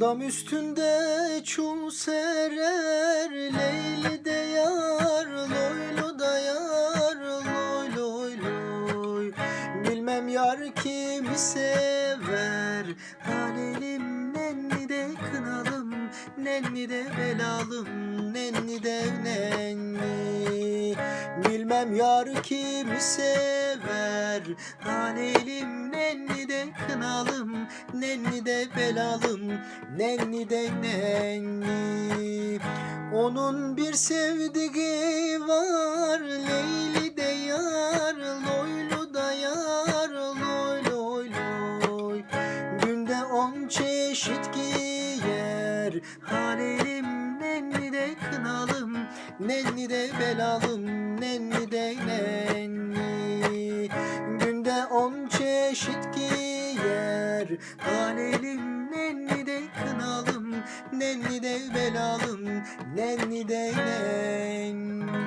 Dam üstünde çul serer Leyli de yar Loylu da yar Loy loy loy Bilmem yar kimi sever Halelim nenni de kınalım Nenni de belalım Nenni de nenni. Bilmem yar kimi sever Halelim nenni de kınalım Nenni de belalım Nenni de nenni. Onun bir sevdiği var Leyli de yar Loylu da yar Loy loy loy. Günde on çeşit giyer Halelim nenni de kınalım Nenni de belalım Nenni de nenni. On çeşit giyer Halelim nenni de kınalım Nenni de belalım Nenni de nenni